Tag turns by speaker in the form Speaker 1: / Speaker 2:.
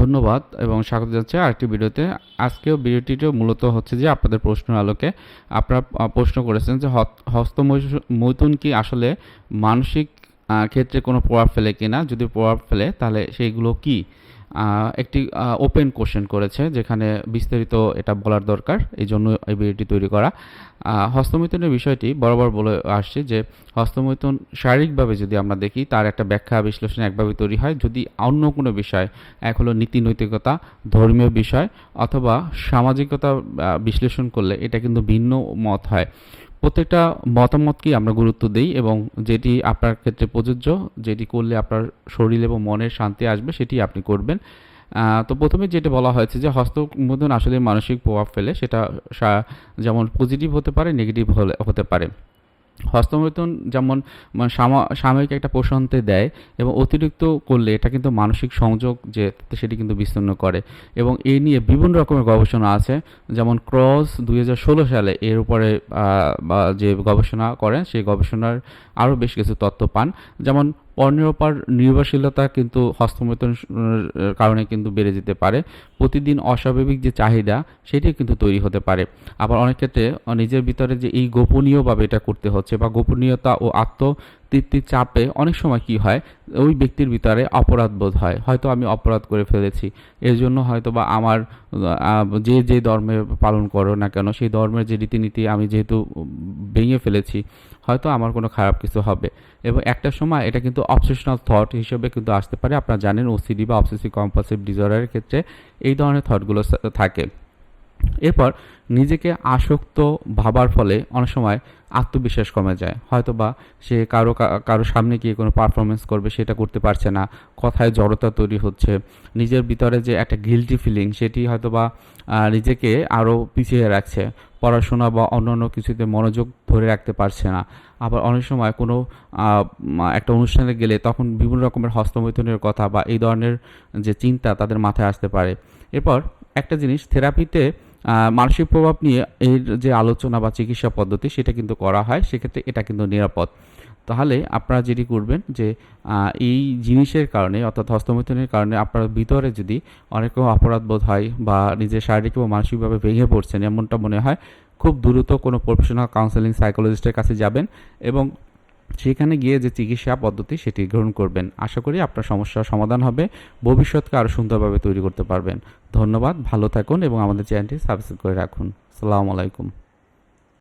Speaker 1: ধন্যবাদ এবং স্বাগত যাচ্ছে আরেকটি ভিডিওতে। আজকে ভিডিওটিও মূলত হচ্ছে যে আপনাদের প্রশ্ন আলোকে আপনারা প্রশ্ন করেছেন যে হস্ত মৈথুন কি আসলে মানসিক ক্ষেত্রে কোনো প্রভাব ফেলে কিনা? যদি প্রভাব ফেলে, তাহলে সেইগুলো কি? একটি ওপেন কোশ্চেন করেছে যেখানে বিস্তারিত এটা বলার দরকার এই জন্য এই ভিডিওটি তৈরি করা। আহ, হস্তমৈথুনের বিষয়টি বরাবর বলে আসছে যে হস্তমৈথুন শারীরিকভাবে যদি আমরা দেখি তার একটা ব্যাখ্যা বিশ্লেষণ একভাবে তৈরি হয় যদি অন্য কোনো বিষয় এক হলো নীতি নৈতিকতা ধর্মীয় বিষয় অথবা সামাজিকতা বিশ্লেষণ করলে এটা কিন্তু ভিন্ন মত হয়। প্রত্যেকটা মতামতকেই আমরা গুরুত্ব দিই এবং যেটি আপনার ক্ষেত্রে প্রযোজ্য, যেটি করলে আপনার শরীর এবং মনের শান্তি আসবে, সেটি আপনি করবেন। তো প্রথমে যেটা বলা হয়েছে যে হস্তমোদন আসলে মানসিক প্রভাব ফেলে, সেটা যেমন পজিটিভ হতে পারে নেগেটিভ হলে, হতে পারে। হস্তমৈথুন যেমন মানে সাময়িক একটা প্রশান্তি দেয় এবং অতিরিক্ত করলে এটা কিন্তু মানসিক সংযোগ যে সেটি কিন্তু বিচ্ছিন্ন করে। এবং এই নিয়ে বিভিন্ন রকমের গবেষণা আছে। যেমন ক্রস দু হাজার ষোলো সালে এর উপরে যে গবেষণা করেন, সেই গবেষণার আরও বেশ কিছু তথ্য পান। যেমন পণ্যের নির্ভরশীলতা কিন্তু হস্তমৈথুন কারণে কিন্তু বেড়ে যেতে পারে। প্রতিদিন অস্বাভাবিক যে চাহিদা সেটি কিন্তু তৈরি হতে পারে। আবার অনেক ক্ষেত্রে নিজের ভিতরে যে এই গোপনীয়ভাবে এটা করতে হচ্ছে বা গোপনীয়তা ও আত্মতৃপ্তির চাপে অনেক সময় কি হয়, ওই ব্যক্তির ভিতরে অপরাধ বোধ হয়। হয়তো আমি অপরাধ করে ফেলেছি, এর জন্য হয়তো বা আমার যে যে ধর্মে পালন করো না কেন, সেই ধর্মের যে রীতিনীতি আমি যেহেতু ভেঙে ফেলেছি, হয়তো আমার কোনো খারাপ কিছু হবে। এবং একটা সময় এটা কিন্তু অবসেশনাল থট হিসেবে কিন্তু আসতে পারে। আপনারা জানেন ওসিডি বা অবসেসিভ কম্পালসিভ ডিসঅর্ডারের ক্ষেত্রে এই ধরনের থটগুলো থাকে। এরপর নিজেকে আসক্ত ভাবার ফলে অনেক সময় আত্মবিশ্বাস কমে যায়। হয়তো বা সে কারও কারও সামনে গিয়ে কোনো পারফরমেন্স করবে, সেটা করতে পারছে না, কথায় জড়তা তৈরি হচ্ছে, নিজের ভিতরে যে একটা গিলটি ফিলিং সেটি হয়তো বা নিজেকে আরও পিছিয়ে রাখছে। পড়াশোনা বা অন্যান্য কিছুতে মনোযোগ ধরে রাখতে পারছে না। আবার অনেক সময় কোনো একটা অনুষ্ঠানে গেলে তখন বিভিন্ন রকমের হস্তমৈথুনের কথা বা এই ধরনের যে চিন্তা তাদের মাথায় আসতে পারে। এরপর একটা জিনিস, থেরাপিতে মানসিক প্রভাব নিয়ে এর যে আলোচনা বা চিকিৎসা পদ্ধতি সেটা কিন্তু করা হয়। সেক্ষেত্রে এটা কিন্তু নিরাপদ। তাহলে আপনারা যেটি করবেন যে এই জিনিসের কারণে অর্থাৎ হস্তমৈথুনের কারণে আপনার ভিতরে যদি অনেক অপরাধ বোধ হয় বা নিজের শারীরিক এবং মানসিকভাবে ভেঙে পড়ছেন এমনটা মনে হয়, খুব দ্রুত কোনো প্রফেশনাল কাউন্সেলিং সাইকোলজিস্টের কাছে যাবেন এবং সেখানে গিয়ে যে চিকিৎসা পদ্ধতি সেটি গ্রহণ করবেন। আশা করি আপনার সমস্যার সমাধান হবে, ভবিষ্যৎকে আরও সুন্দরভাবে তৈরি করতে পারবেন। ধন্যবাদ, ভালো থাকুন এবং আমাদের চ্যানেলটি সাবস্ক্রাইব করে রাখুন। আসসালামু আলাইকুম।